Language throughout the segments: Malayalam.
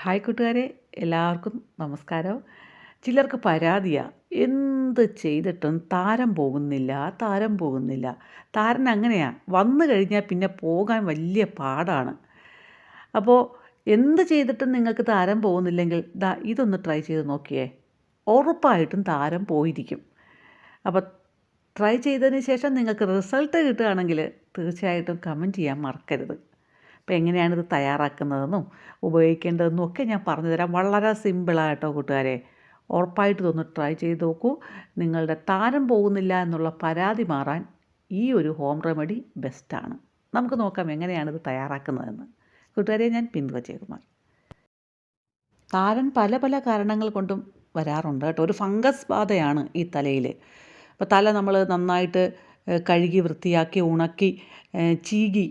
ഹായ് കൂട്ടുകാരെ എല്ലാവർക്കും നമസ്കാരം. ചിലർക്ക് പരാതിയാണ് എന്ത് ചെയ്തിട്ടും താരം പോകുന്നില്ല താരം പോകുന്നില്ല. താരൻ അങ്ങനെയാണ് വന്നു കഴിഞ്ഞാൽ പിന്നെ പോകാൻ വലിയ പാടാണ്. അപ്പോൾ എന്ത് ചെയ്തിട്ടും നിങ്ങൾക്ക് താരം പോകുന്നില്ലെങ്കിൽ ദാ ഇതൊന്ന് ട്രൈ ചെയ്ത് നോക്കിയേ ഉറപ്പായിട്ടും താരം പോയിരിക്കും. അപ്പോൾ ട്രൈ ചെയ്തതിന് ശേഷം നിങ്ങൾക്ക് റിസൾട്ട് കിട്ടുകയാണെങ്കിൽ തീർച്ചയായിട്ടും കമന്റ് ചെയ്യാൻ മറക്കരുത്. അപ്പോൾ എങ്ങനെയാണിത് തയ്യാറാക്കുന്നതെന്നും ഉപയോഗിക്കേണ്ടതെന്നും ഒക്കെ ഞാൻ പറഞ്ഞു തരാം വളരെ സിമ്പിളായിട്ടോ കൂട്ടുകാരെ. ഉറപ്പായിട്ട് ഇതൊന്ന് ട്രൈ ചെയ്ത് നോക്കൂ. നിങ്ങളുടെ താരം പോകുന്നില്ല എന്നുള്ള പരാതി മാറാൻ ഈ ഒരു ഹോം റെമഡി ബെസ്റ്റാണ് നമുക്ക് നോക്കാം എങ്ങനെയാണിത് തയ്യാറാക്കുന്നതെന്ന്. കൂട്ടുകാരെ ഞാൻ പിന്തുവ ജയകുമാർ താരൻ പല പല കാരണങ്ങൾ കൊണ്ടും വരാറുണ്ട് കേട്ടോ. ഒരു ഫംഗസ് ബാധയാണ് ഈ തലയിൽ അപ്പോൾ തല നമ്മൾ നന്നായിട്ട് കഴുകി വൃത്തിയാക്കി ഉണക്കി ചീകി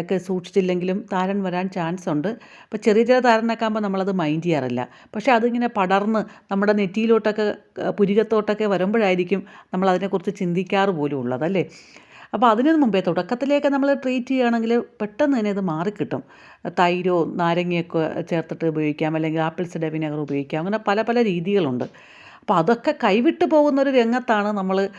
ഒക്കെ സൂക്ഷിച്ചില്ലെങ്കിലും താരൻ വരാൻ ചാൻസ് ഉണ്ട്. അപ്പോൾ ചെറിയ ചെറിയ താരനൊക്കെ ആകുമ്പോൾ നമ്മളത് മൈൻഡ് ചെയ്യാറില്ല. പക്ഷേ അതിങ്ങനെ പടർന്ന് നമ്മുടെ നെറ്റിയിലോട്ടൊക്കെ പുരികത്തോട്ടൊക്കെ വരുമ്പോഴായിരിക്കും നമ്മൾ അതിനെക്കുറിച്ച് ചിന്തിക്കാറ് പോലും ഉള്ളതല്ലേ അപ്പോൾ അതിന് മുമ്പേ തുടക്കത്തിലേക്ക് നമ്മൾ ട്രീറ്റ് ചെയ്യുകയാണെങ്കിൽ പെട്ടെന്ന് തന്നെ ഇത് മാറിക്കിട്ടും. തൈരോ നാരങ്ങയൊക്കെ ചേർത്തിട്ട് ഉപയോഗിക്കാം. അല്ലെങ്കിൽ ആപ്പിൾ സിഡ വിനെഗർ ഉപയോഗിക്കാം. അങ്ങനെ പല പല രീതികളുണ്ട്. അപ്പോൾ അതൊക്കെ കൈവിട്ട് പോകുന്നൊരു രംഗത്താണ് നമ്മൾ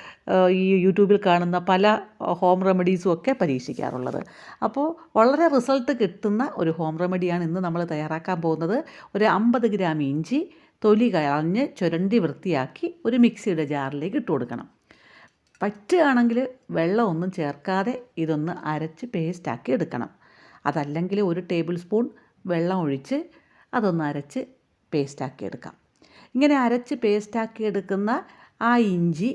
ഈ യൂട്യൂബിൽ കാണുന്ന പല ഹോം റെമഡീസും ഒക്കെ പരീക്ഷിക്കാറുള്ളത്. അപ്പോൾ വളരെ റിസൾട്ട് കിട്ടുന്ന ഒരു ഹോം റെമഡിയാണ് ഇന്ന് നമ്മൾ തയ്യാറാക്കാൻ പോകുന്നത്. ഒരു അമ്പത് ഗ്രാം ഇഞ്ചി തൊലി കളഞ്ഞ് ചുരണ്ടി വൃത്തിയാക്കി ഒരു മിക്സിയുടെ ജാറിലേക്ക് ഇട്ട് കൊടുക്കണം. പറ്റുകയാണെങ്കിൽ വെള്ളമൊന്നും ചേർക്കാതെ ഇതൊന്ന് അരച്ച് പേസ്റ്റാക്കി എടുക്കണം. അതല്ലെങ്കിൽ ഒരു ടേബിൾ സ്പൂൺ വെള്ളം ഒഴിച്ച് അതൊന്ന് അരച്ച് പേസ്റ്റാക്കി എടുക്കാം. ഇങ്ങനെ അരച്ച് പേസ്റ്റാക്കി എടുക്കുന്ന ആ ഇഞ്ചി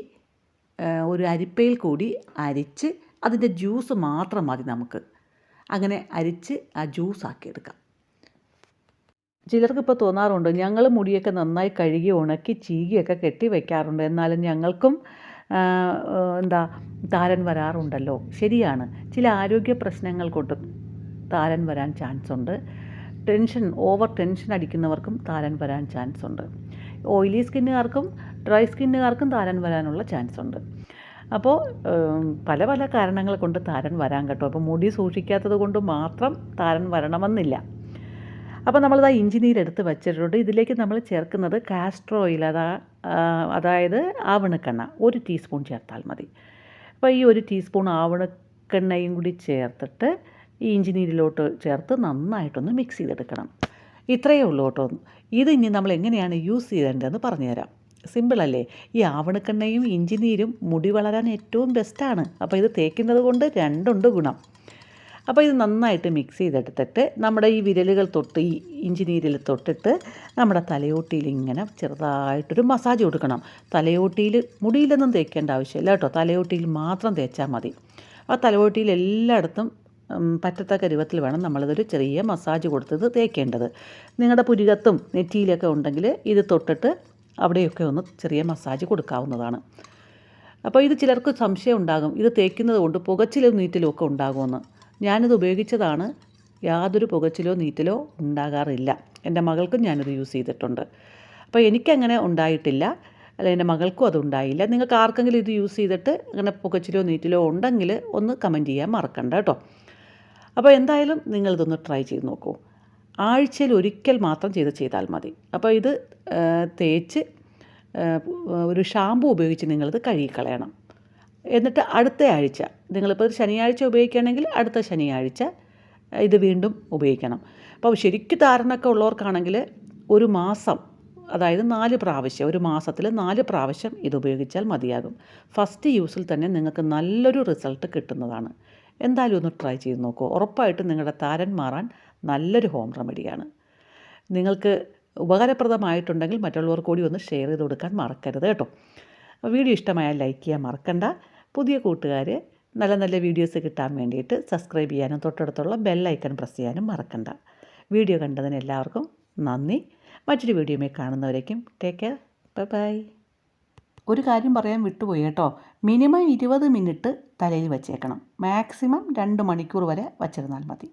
ഒരു അരിപ്പയിൽ കൂടി അരിച്ച് അതിന്റെ ജ്യൂസ് മാത്രം മതി നമുക്ക്. അങ്ങനെ അരിച്ച് ആ ജ്യൂസാക്കി എടുക്കാം. ചിലർക്ക് ഇപ്പോൾ തോന്നാറുണ്ട് ഞങ്ങൾ മുടിയൊക്കെ നന്നായി കഴുകി ഉണക്കി ചീകിയൊക്കെ കെട്ടി വയ്ക്കാറുണ്ട് എന്നാലും ഞങ്ങൾക്കും എന്താ താരൻ വരാറുണ്ടല്ലോ. ശരിയാണ്. ചില ആരോഗ്യ പ്രശ്നങ്ങൾ കൊണ്ടും താരൻ വരാൻ ചാൻസ് ഉണ്ട്. ടെൻഷൻ ഓവർ ടെൻഷൻ അടിക്കുന്നവർക്കും താരൻ വരാൻ ചാൻസ് ഉണ്ട്. ഓയിലി സ്കിന്നുകാർക്കും ഡ്രൈ സ്കിന്നുകാർക്കും താരൻ വരാനുള്ള ചാൻസ് ഉണ്ട്. അപ്പോൾ പല പല കാരണങ്ങൾ കൊണ്ട് താരൻ വരാൻ കേട്ടോ. അപ്പോൾ മുടി സൂക്ഷിക്കാത്തത് കൊണ്ട് മാത്രം താരൻ വരണമെന്നില്ല. അപ്പോൾ നമ്മളിത് ആ ഇഞ്ചി നീരെടുത്ത് വെച്ചിട്ടുണ്ട്. ഇതിലേക്ക് നമ്മൾ ചേർക്കുന്നത് കാസ്ട്രോ ഓയിൽ അതാ അതായത് ആവണക്കെണ്ണ. ഒരു ടീസ്പൂൺ ചേർത്താൽ മതി. അപ്പോൾ ഈ ഒരു ടീസ്പൂൺ ആവണക്കെണ്ണയും കൂടി ചേർത്തിട്ട് ഈ ഇഞ്ചി നീരിലോട്ട് ചേർത്ത് നന്നായിട്ടൊന്ന് മിക്സ് ചെയ്തെടുക്കണം. ഇത്രയേ ഉള്ളൂ കേട്ടോ. ഇത് ഇനി നമ്മൾ എങ്ങനെയാണ് യൂസ് ചെയ്തേണ്ടതെന്ന് പറഞ്ഞുതരാം. സിമ്പിളല്ലേ ഈ ആവണക്കെണ്ണയും ഇഞ്ചിനീരും മുടി വളരാൻ ഏറ്റവും ബെസ്റ്റാണ് അപ്പോൾ ഇത് തേക്കുന്നത് കൊണ്ട് രണ്ടുണ്ട് ഗുണം. അപ്പോൾ ഇത് നന്നായിട്ട് മിക്സ് ചെയ്തെടുത്തിട്ട് നമ്മുടെ ഈ വിരലുകൾ തൊട്ട് ഈ ഇഞ്ചിനീരിൽ തൊട്ടിട്ട് നമ്മുടെ തലയോട്ടിയിൽ ഇങ്ങനെ ചെറുതായിട്ടൊരു മസാജ് കൊടുക്കണം. തലയോട്ടിയിൽ മുടിയിലൊന്നും തേക്കേണ്ട ആവശ്യമില്ല കേട്ടോ. തലയോട്ടിയിൽ മാത്രം തേച്ചാൽ മതി. ആ തലയോട്ടിയിൽ എല്ലായിടത്തും പറ്റത്തക്ക രൂപത്തിൽ വേണം നമ്മളിതൊരു ചെറിയ മസാജ് കൊടുത്തത് തേക്കേണ്ടത്. നിങ്ങളുടെ പുരികത്തും നെറ്റിയിലൊക്കെ ഉണ്ടെങ്കിൽ ഇത് തൊട്ടിട്ട് അവിടെയൊക്കെ ഒന്ന് ചെറിയ മസാജ് കൊടുക്കാവുന്നതാണ്. അപ്പോൾ ഇത് ചിലർക്ക് സംശയം ഉണ്ടാകും. ഇത് തേക്കുന്നത് കൊണ്ട് പുകച്ചിലും നീറ്റലും ഒക്കെ ഉണ്ടാകുമെന്ന്. ഞാനിത് ഉപയോഗിച്ചതാണ്. യാതൊരു പുകച്ചിലോ നീറ്റലോ ഉണ്ടാകാറില്ല. എന്റെ മകൾക്കും ഞാനിത് യൂസ് ചെയ്തിട്ടുണ്ട്. അപ്പോൾ എനിക്കങ്ങനെ ഉണ്ടായിട്ടില്ല. അല്ല എന്റെ മകൾക്കും അതുണ്ടായില്ല നിങ്ങൾക്ക് ആർക്കെങ്കിലും ഇത് യൂസ് ചെയ്തിട്ട് അങ്ങനെ പുകച്ചിലോ നീറ്റിലോ ഉണ്ടെങ്കിൽ ഒന്ന് കമന്റ് ചെയ്യാൻ മറക്കണ്ട കേട്ടോ. അപ്പോൾ എന്തായാലും നിങ്ങളിതൊന്ന് ട്രൈ ചെയ്ത് നോക്കൂ. ആഴ്ചയിൽ ഒരിക്കൽ മാത്രം ചെയ്ത് ചെയ്താൽ മതി. അപ്പോൾ ഇത് തേച്ച് ഒരു ഷാമ്പു ഉപയോഗിച്ച് നിങ്ങളിത് കഴുകിക്കളയണം. എന്നിട്ട് അടുത്ത ആഴ്ച നിങ്ങളിപ്പോൾ ശനിയാഴ്ച ഉപയോഗിക്കുകയാണെങ്കിൽ അടുത്ത ശനിയാഴ്ച ഇത് വീണ്ടും ഉപയോഗിക്കണം. അപ്പോൾ ശരിക്കും ധാരണയൊക്കെ ഉള്ളവർക്കാണെങ്കിൽ ഒരു മാസം അതായത് നാല് പ്രാവശ്യം ഒരു മാസത്തിൽ നാല് പ്രാവശ്യം ഇത് ഉപയോഗിച്ചാൽ മതിയാകും. ഫസ്റ്റ് യൂസിൽ തന്നെ നിങ്ങൾക്ക് നല്ലൊരു റിസൾട്ട് കിട്ടുന്നതാണ്. എന്തായാലും ഒന്ന് ട്രൈ ചെയ്ത് നോക്കൂ. ഉറപ്പായിട്ടും നിങ്ങളുടെ താരൻ മാറാൻ നല്ലൊരു ഹോം റെമഡിയാണ് നിങ്ങൾക്ക് ഉപകാരപ്രദമായിട്ടുണ്ടെങ്കിൽ മറ്റുള്ളവർ കൂടി ഒന്ന് ഷെയർ ചെയ്ത് കൊടുക്കാൻ മറക്കരുത് കേട്ടോ. വീഡിയോ ഇഷ്ടമായാൽ ലൈക്ക് ചെയ്യാൻ മറക്കണ്ട. പുതിയ കൂട്ടുകാർ നല്ല നല്ല വീഡിയോസ് കിട്ടാൻ വേണ്ടിയിട്ട് സബ്സ്ക്രൈബ് ചെയ്യാനും തൊട്ടടുത്തുള്ള ബെല്ലൈക്കൺ പ്രസ് ചെയ്യാനും മറക്കണ്ട. വീഡിയോ കണ്ടതിന് എല്ലാവർക്കും നന്ദി. മറ്റൊരു വീഡിയോമേ കാണുന്നവരേക്കും ടേക്ക് കെയർ ബൈ ബൈ ഒരു കാര്യം പറയാൻ വിട്ടുപോയി കേട്ടോ. മിനിമം ഇരുപത് മിനിറ്റ് തലയിൽ വെച്ചേക്കണം. മാക്സിമം രണ്ട് മണിക്കൂർ വരെ വച്ചിരുന്നാൽ മതി.